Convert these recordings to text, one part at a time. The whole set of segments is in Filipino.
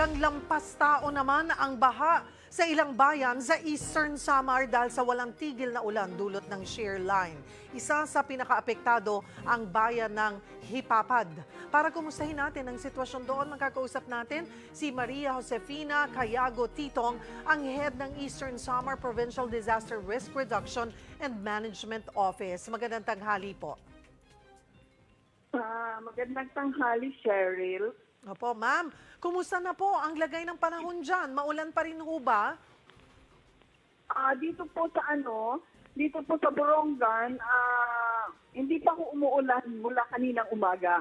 Hanggang lampas tao naman ang baha sa ilang bayan sa Eastern Samar dahil sa walang tigil na ulan dulot ng shear line. Isa sa pinakaapektado ang bayan ng Hipapad. Para kumustahin natin ang sitwasyon doon, magkakausap natin si Maria Josefina Cayago Titong, ang head ng Eastern Samar Provincial Disaster Risk Reduction and Management Office. Magandang tanghali po. Ah, magandang tanghali, Cheryl. Opo, ma'am. Kumusta na po ang lagay ng panahon dyan? Maulan pa rin ho ba? Ah, dito po sa ano, dito po sa Borongan, ah, hindi pa ho umuulan mula kaninang umaga.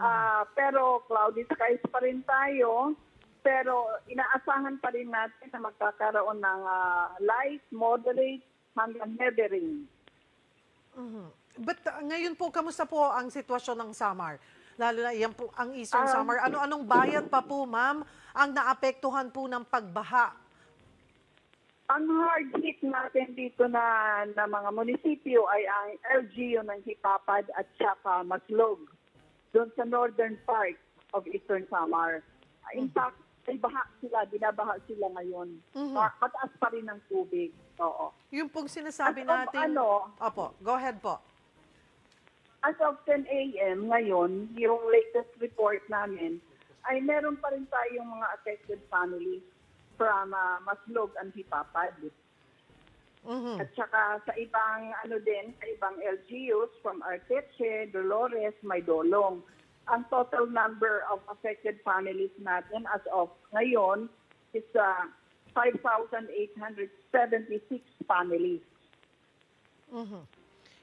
Ah, pero cloudy skies pa rin tayo. Pero inaasahan pa rin natin na magkakaroon ng ah, light, moderate, hanggang heavy rain. Mhm. But uh, ngayon po, kamusta po ang sitwasyon ng Samar? Lalo na yan po ang Eastern Ah. Samar. Ano-anong bayan pa po, ma'am, ang naapektuhan po ng pagbaha? Ang hard hit natin dito na, na mga munisipyo ay ang LGU ng Hipapad at saka Maslog doon sa northern part of Eastern Samar. In fact, ay baha sila, binabaha sila ngayon. Mhm. Ma- Mataas pa rin ang tubig. Oo. Yung pong sinasabi At natin... ano? Opo, go ahead po. As of 10 a.m. ngayon, yung latest report namin, ay meron pa rin tayong mga affected families from uh, Maslog and Hipapad. Mhm. At saka sa ibang ano din, sa ibang LGUs from Arteche, Dolores, Maydolong. Ang total number of affected families natin as of ngayon is uh, 5,876 families. Mhm.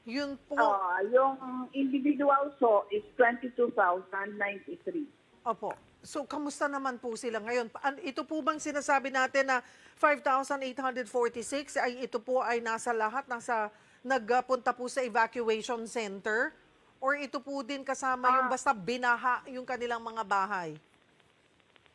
Yun po, Uh, yung individual so is 22,093. opo. So, kamusta naman po sila ngayon? Ito po bang sinasabi natin na 5,846 ay ito po ay nasa lahat, nasa nagpunta po sa evacuation center? Or ito po din kasama yung Ah. basta binaha yung kanilang mga bahay?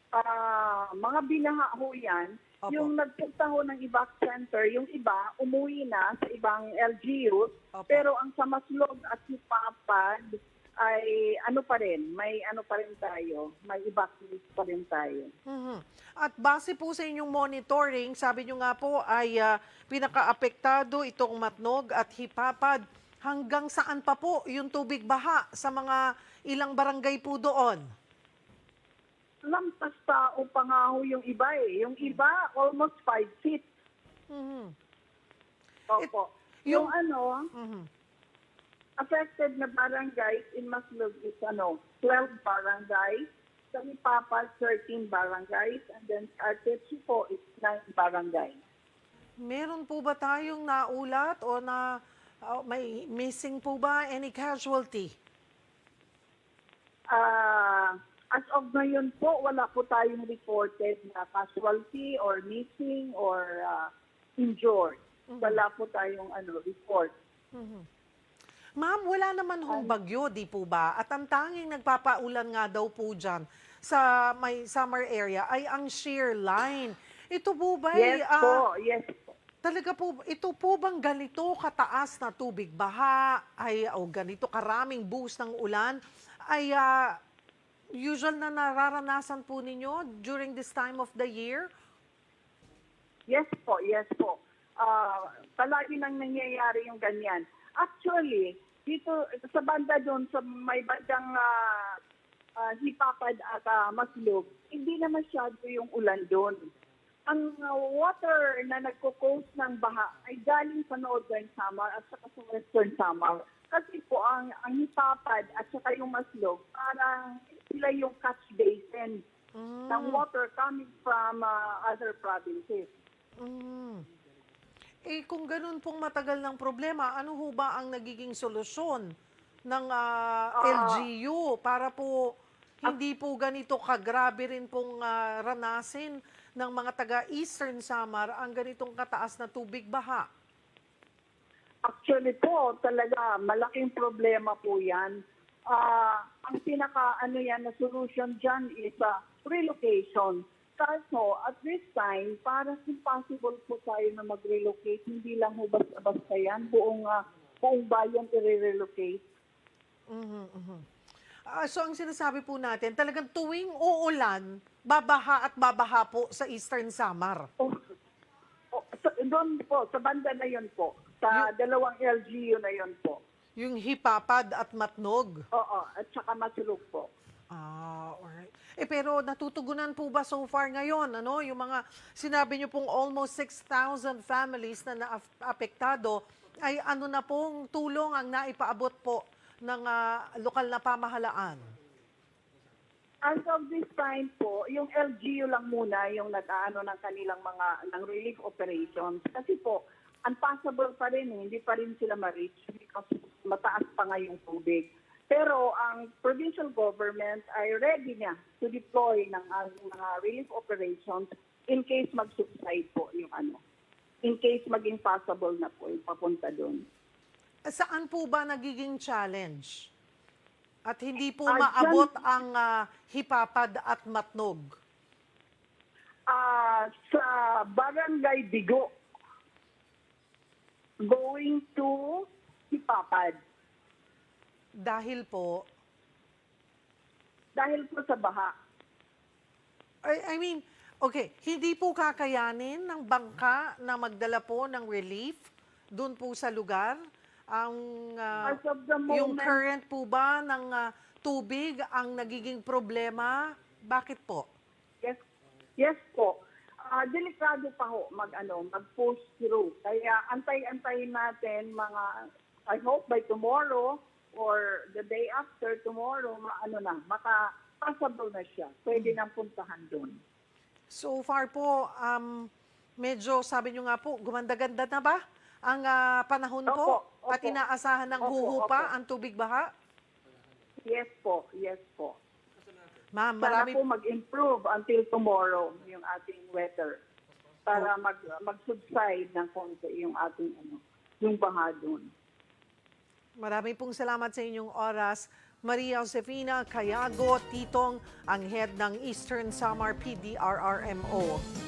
Ah, mga binaha ho yan. Opo. Yung nagpunta ho ng evac center, yung iba umuwi na sa ibang LGUs, Opo. pero ang sa Maslog at Hipapad ay ano pa rin, may ano pa rin tayo, may evacuees pa rin tayo. Mhm. At base po sa inyong monitoring, sabi nyo nga po ay ah, pinakaapektado itong Matnog at Hipapad. Hanggang saan pa po yung tubig baha sa mga ilang barangay po doon? Lampas tao pa nga ho yung iba eh. Yung iba, almost 5 feet. Mhm. Opo. yung- yung ano, Mhm. affected na barangays in Maslog is ano, 12 barangays. Sa Hipapad, 13 barangays. And then sa Arteche po is 9 barangays. Meron po ba tayong naulat o na ah, may missing po ba any casualty? Ah, as of ngayon po, wala po tayong reported na casualty or missing or ah, injured. Wala po tayong ano report. Ma'am, wala naman hong bagyo, di po ba? At ang tanging nagpapaulan nga daw po dyan sa may summer area ay ang shear line. Ito po ba Yes ah, po, yes po. talaga po, ito po bang ganito kataas na tubig baha ay o ganito karaming buhos ng ulan ay ah, usual na nararanasan po ninyo during this time of the year? Yes po, yes po. Ah, palagi nang nangyayari yung ganyan. Actually, dito sa banda doon, sa may bandang ah, ah, Hipapad at ah, Maslog, hindi na masyado yung ulan doon. Ang ah, water na nagko-coast ng baha ay galing sa Northern Samar at sa Western Samar. Kasi po ang, ang Hipapad at saka yung Maslog, parang sila yung catch basin ng water coming from ah, other provinces. Mm. Eh kung ganun pong matagal ng problema, ano ho ba ang nagiging solusyon ng ah, Ah. LGU para po hindi po ganito kagrabe rin pong ah, ranasin ng mga taga Eastern Samar ang ganitong kataas na tubig baha? Actually po, talaga, malaking problema po yan. Ah, ang pinaka, ano yan, na solution dyan is ah, relocation. Kaso, at this time, parang impossible po tayo na mag-relocate. Hindi lang ho basta-basta yan. Buong, ah, buong bayan i-relocate. Mhm, mhm. Ah, so ang sinasabi po natin, talagang tuwing uulan, babaha at babaha po sa Eastern Samar. Oh, oh, sa, doon po, sa banda na yun po. Sa dalawang LGU na yun po. Yung Hipapad at Matnog. Oo, at saka Masulog po. Ah, alright. Eh pero natutugunan po ba so far ngayon, ano? Yung mga sinabi niyo pong almost 6,000 families na naapektado, ay ano na pong tulong ang naipaabot po ng ah, lokal na pamahalaan? As of this time po, yung LGU lang muna yung nag-aano ng kanilang mga ng relief operations. Kasi po, impossible pa rin eh. Hindi pa rin sila ma-reach because mataas pa nga yung tubig. Pero ang provincial government ay ready niya to deploy ng ang mga relief operations in case mag-subside po yung ano. In case maging possible na po yung papunta doon. Saan po ba nagiging challenge? At hindi po Ah, maabot ang ah, Hipapad at Matnog? Ah, sa Barangay Bigo, going to Hipapad. Dahil po, Dahil po sa baha. I, I mean, okay, hindi po kakayanin ng bangka na magdala po ng relief doon po sa lugar? Ang ah, As of the yung moment, current po ba ng ah, tubig ang nagiging problema? Bakit po? yes, yes po. Ah, delikado pa ho mag ano, mag-push through. Kaya antay-antayin natin mga I hope by tomorrow or the day after tomorrow, maano na, maka possible na siya. Pwede nang puntahan doon. So far po, um, medyo sabi nyo nga po, gumanda-ganda na ba ang ah, panahon po? Opo, opo. At inaasahan ng Opo, huhupa opo. ang tubig baha? Yes po, yes po. Ma'am, Para marami po mag-improve until tomorrow yung ating weather. Para mag mag-subside ng konti yung ating ano, yung baha doon. Marami pong salamat sa inyong oras. Maria Josefina Cayago, Titong, ang head ng Eastern Samar PDRRMO.